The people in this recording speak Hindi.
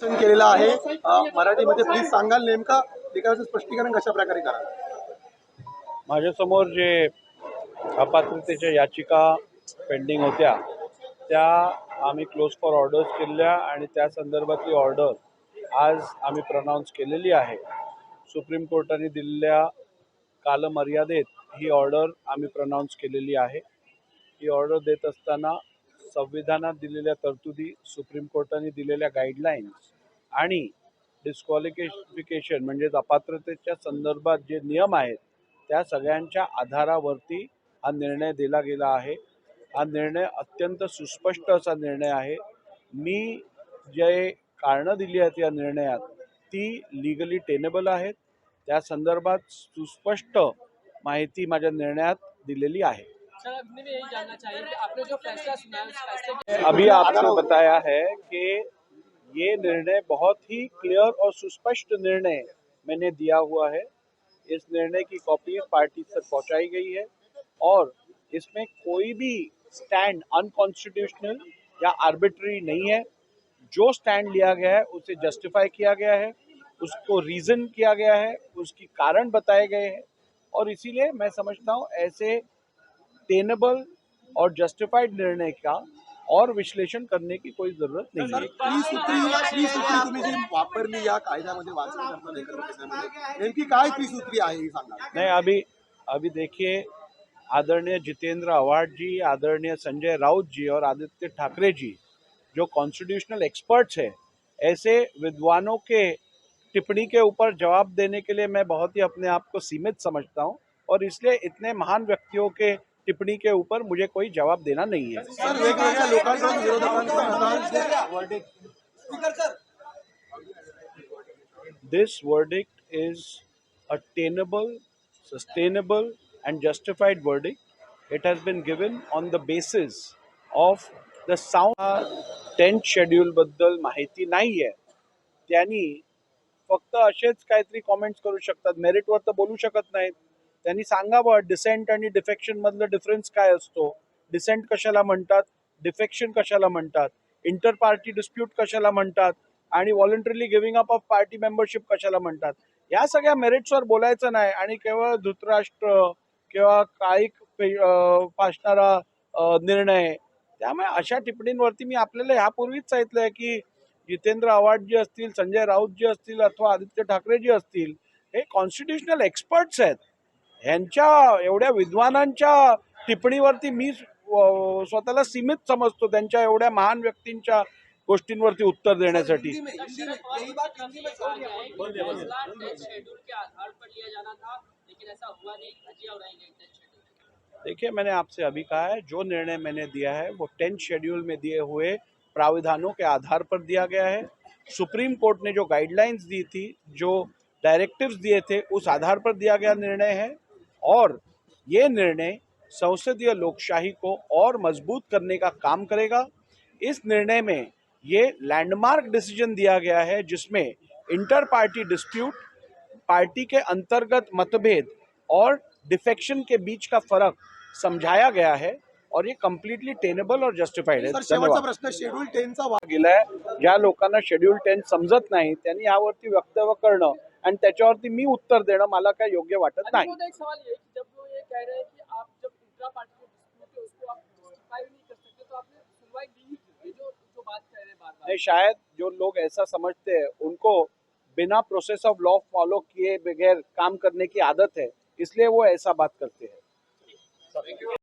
सूचन केलेलं आहे. मराठीमध्ये प्लीज सांगाल नेमका निकालाचं स्पष्टीकरण कशा प्रकारे कराल माझ्यासमोर जे अपात्रतेच्या याचिका पेंडिंग होत्या त्या आम्ही क्लोज फॉर ऑर्डर्स केलेल्या आणि त्या संदर्भातली ऑर्डर आज आम्ही प्रनाऊन्स केलेली आहे. सुप्रीम कोर्टाने दिलेल्या कालमर्यादेत ही ऑर्डर आम्ही प्रनाऊन्स केलेली आहे. ही ऑर्डर देत असताना संविधानात दिलेल्या तरतुदी सुप्रीम कोर्टाने दिलेल्या गाईडलाईन्स आणि डिस्क्वालिफिकेशन म्हणजेच अपात्रतेच्या संदर्भात जे नियम आहेत त्या सगळ्यांच्या आधारावरती हा निर्णय दिला गेला आहे. हा निर्णय अत्यंत सुस्पष्ट असा निर्णय आहे. मी जे कारणं दिली आहेत या निर्णयात ती लिगली टेनेबल आहेत. त्या संदर्भात सुस्पष्ट माहिती माझ्या निर्णयात दिलेली आहे. अभी आपको बताया है कि ये निर्णय बहुत ही क्लियर और सुस्पष्ट निर्णय मैंने दिया हुआ है। इस निर्णय की कॉपी पार्टी तक पहुंचाई गई है और इसमें कोई भी स्टैंड अनकॉन्स्टिट्यूशनल या आर्बिट्री नहीं है। जो स्टैंड लिया गया है, उसे जस्टिफाई किया गया है, उसको रीजन किया गया है, उसकी कारण बताए गए हैं। और इसीलिए मैं समझता हूँ, ऐसे टेनेबल और जस्टिफाइड निर्णय का और विश्लेषण करने की कोई ज़रूरत नहीं है। वापरली या कायद्यामध्ये नेमकी काय त्रिसूत्री आहे ही सांगा. नहीं अभी अभी देखिए आदरणीय जितेंद्र अवार्ड जी आदरणीय संजय राउत जी और आदित्य ठाकरे जी जो कॉन्स्टिट्यूशनल एक्सपर्ट्स हैं ऐसे विद्वानों के टिप्पणी के ऊपर जवाब देने के लिए मैं बहुत ही अपने आप को सीमित समझता हूँ और इसलिए इतने महान व्यक्तियों के टिप्पणी के ऊपर मुझे कोई जवाब देना नहीं है। सर वेगवेगळ्या लोकांकडून विरोधकांकडून this verdict is a tenable, sustainable, and justified verdict. It has been given on the basis of the sound tenth schedule बद्दल माहिती नाही आहे. त्यांनी फक्त असेच काहीतरी कॉमेंट्स करू शकतात. मेरिटवर तर बोलू शकत नाहीत. त्यांनी सांगावं डिसेंट आणि डिफेक्शन मधलं डिफरन्स काय असतो? डिसेंट कशाला म्हणतात? डिफेक्शन कशाला म्हणतात? इंटर पार्टी डिस्प्यूट कशाला म्हणतात? आणि voluntarily giving up of party membership कशाला म्हणतात? या सगळ्या मेरिट्सवर बोलायचं नाही आणि केवळ धृतराष्ट्र किंवा काळीक पे- फासणारा निर्णय. त्यामुळे अशा टिप्पणींवरती मी आपल्याला ह्यापूर्वीच सांगितलंय की जितेंद्र आव्हाड जे असतील संजय राऊत जे असतील अथवा आदित्य ठाकरे जी असतील हे कॉन्स्टिट्युशनल एक्सपर्ट्स आहेत. ह्यांच्या एवढ्या विद्वानांच्या टिप्पणीवरती मी स्वतःला सीमित समजतो त्यांच्या एवढ्या महान व्यक्तींच्या गोष्टींवरती उत्तर देण्यासाठी. देखिए मैंने आपसे अभी कहा है जो निर्णय मैंने दिया है वो टेंथ शेड्यूल में दिए हुए प्राविधानों के आधार पर दिया गया है। सुप्रीम कोर्ट ने जो गाइडलाइंस दी थी जो डायरेक्टिव्स दिए थे उस आधार पर दिया गया निर्णय है। और ये निर्णय संसदीय लोकशाही को और मज़बूत करने का काम करेगा। इस निर्णय में ये लैंडमार्क डिसीज़न दिया गया है जिसमें इंटर पार्टी डिस्प्यूट पार्टी के अंतर्गत मतभेद और डिफेक्शन के बीच का फ़र्क समझाया गया है और ये कम्प्लीटली टेनेबल और जस्टिफाइड है। प्रश्न शेड्यूल टेनचा वा- गेलाय ज्या लोकांना शेड्यूल टेन समजत नाही त्यांनी यावरती वक्तव्य करणं आणि त्याच्यावरती मी उत्तर देणं मला काय योग्य वाटत नाही. मुझे एक सवाल ये है कि जब वो ये कह रहे हैं कि आप जब इंट्रा पार्टी जो डिस्प्यूट है उसको आप जस्टिफाई नहीं कर तो आपने सुनवाई दी ही क्यों? ये जो जो बात कह रहे हैं बार बार नहीं शायद जो लोग ऐसा समझते हैं उनको बिना प्रोसेस ऑफ़ लॉ फॉलो किए बगैर काम करने की आदत है इसलिए वो ऐसा बात करते हैं।